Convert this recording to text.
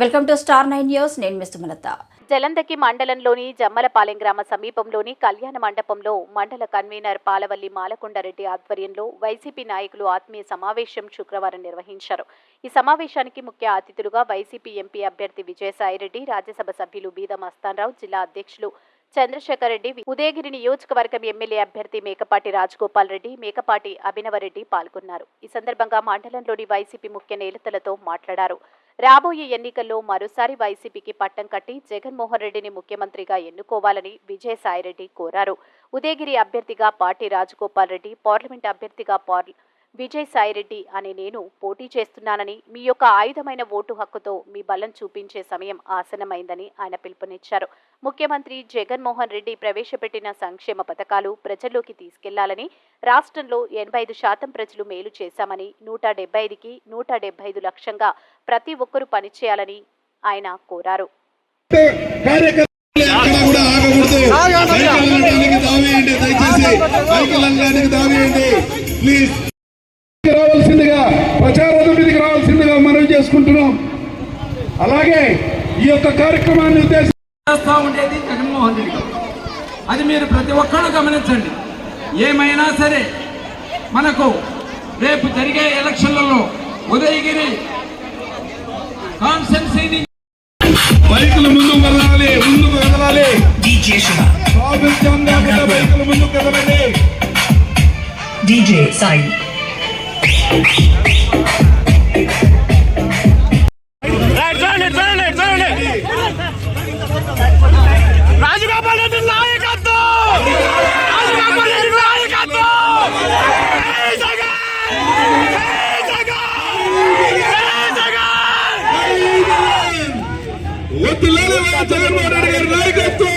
Welcome to star nine news. నేను మిస్ జలందకి మండలంలోని జమ్మలపాలెం గ్రామ సమీపంలోని కళ్యాణ మండపంలో మండల కన్వీనర్ పాలవల్లి మాలకొండారెడ్డి ఆధ్వర్యంలో వైసీపీ నాయకులు ఆత్మీయ సమావేశం శుక్రవారం నిర్వహించారు. ఈ సమావేశానికి ముఖ్య అతిథులుగా వైసీపీ ఎంపీ అభ్యర్థి విజయసాయిరెడ్డి రాజ్యసభ సభ్యులు బీద మస్తాన్రావు జిల్లా అధ్యక్షులు చంద్రశేఖర్ రెడ్డి ఉదయగిరి నియోజకవర్గం ఎమ్మెల్యే అభ్యర్థి మేకపాటి రాజగోపాల్ రెడ్డి మేకపాటి అభినవరెడ్డి పాల్గొన్నారు. ఈ సందర్భంగా మండలంలోని వైసీపీ ముఖ్య నేతలతో మాట్లాడారు. రాబోయే ఎన్నికల్లో మరోసారి వైసీపీకి పట్టం కట్టి జగన్మోహన్ రెడ్డిని ముఖ్యమంత్రిగా ఎన్నుకోవాలని విజయసాయిరెడ్డి కోరారు. ఉదయగిరి అభ్యర్థిగా పార్టీ రాజగోపాల్ రెడ్డి పార్లమెంట్ అభ్యర్థిగా పార్ విజయసాయిరెడ్డి అనే నేను పోటీ చేస్తున్నానని మీ యొక్క ఆయుధమైన ఓటు హక్కుతో మీ బలం చూపించే సమయం ఆసనమైందని ఆయన పిలుపునిచ్చారు. ముఖ్యమంత్రి జగన్మోహన్ రెడ్డి ప్రవేశపెట్టిన సంక్షేమ పథకాలు ప్రజల్లోకి తీసుకెళ్ళాలని రాష్ట్రంలో ఎనభై ఐదు శాతం ప్రజలు మేలు చేశామని నూట డెబ్బై ఐదుకి నూట డెబ్బై ఐదు లక్షంగా ప్రతి ఒక్కరూ పనిచేయాలని ఆయన కోరారు. కార్యకర్తలు చేసుకుంటున్నాం. అలాగే ఈ యొక్క కార్యక్రమాన్ని ఉద్దేశించి చేస్తా ఉండేది జగన్మోహన్ రెడ్డి గారు. అది మీరు ప్రతి ఒక్కరు గమనించండి. ఏమైనా సరే మనకు రేపు జరిగే ఎలక్షన్లలో ఉదయగిరి కాన్స్టెన్సీని బైకులు ముందుకు వెళ్ళాలి. ముందుకు కాకుండా బైకులు ముందుకు కదలండి DJ Sai. రాజగోపాల్ రెడ్డి నాయకత్వం! రాజగోపాల్ రెడ్డి నాయకత్వం! జై జగన్! జై జగన్! జగన్! జగన్మోహన్ రెడ్డి గారి నాయకత్వం!